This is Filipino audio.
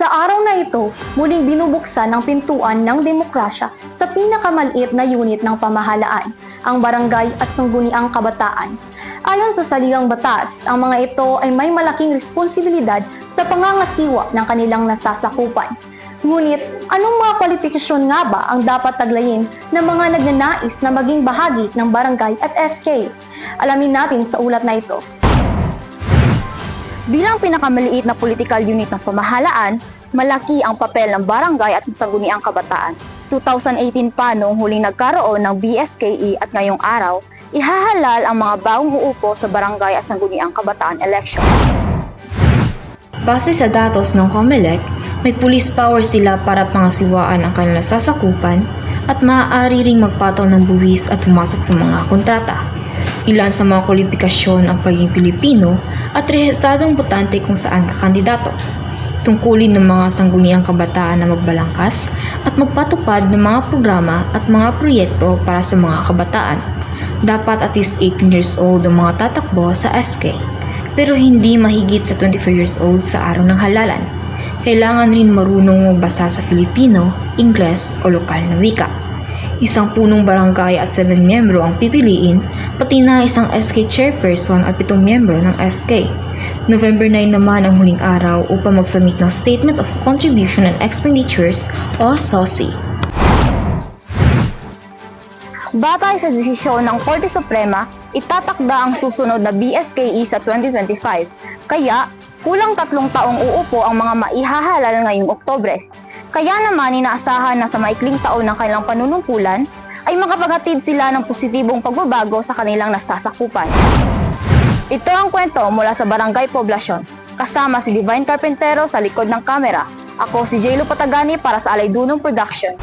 Sa araw na ito, muling binubuksan ng pintuan ng demokrasya sa pinakamaliit na unit ng pamahalaan, ang barangay at sangguniang kabataan. Ayon sa saligang batas, ang mga ito ay may malaking responsibilidad sa pangangasiwa ng kanilang nasasakupan. Ngunit, anong mga kwalifikasyon nga ba ang dapat taglayin ng mga nagnanais na maging bahagi ng barangay at SK? Alamin natin sa ulat na ito. Bilang pinakamaliit na political unit ng pamahalaan, malaki ang papel ng barangay at sangguniang kabataan. 2018 pa noong huling nagkaroon ng BSKE at ngayong araw, ihahalal ang mga bagong uupo sa barangay at sangguniang kabataan elections. Base sa datos ng COMELEC, may police power sila para pangasiwaan ang kanilang sasakupan at maaari ring magpataw ng buwis at pumasok sa mga kontrata. Ilan sa mga kwalifikasyon ang pagiging Pilipino at rehistradong botante kung saan ka kandidato. Tungkulin ng mga sangguniang kabataan na magbalangkas at magpatupad ng mga programa at mga proyekto para sa mga kabataan. Dapat at least 18 years old ang mga tatakbo sa SK pero hindi mahigit sa 24 years old sa araw ng halalan. Kailangan rin marunong magbasa sa Filipino, Ingles o lokal na wika. Isang punong barangay at 7 miyembro ang pipiliin, pati na isang SK chairperson at 7 miyembro ng SK. November 9 naman ang huling araw upang magsubmit ng Statement of Contribution and Expenditures o SOSI. Batay sa desisyon ng Korte Suprema, itatakda ang susunod na BSKE sa 2025. Kaya, kulang tatlong taong uupo ang mga maihahalal ngayong Oktobre. Kaya naman inaasahan na sa maikling taon ng kanilang panunungkulan, ay makapaghatid sila ng positibong pagbabago sa kanilang nasasakupan. Ito ang kwento mula sa Barangay Poblasyon. Kasama si Divine Carpentero sa likod ng kamera. Ako si Jelo Patagani para sa Alaydunong Production.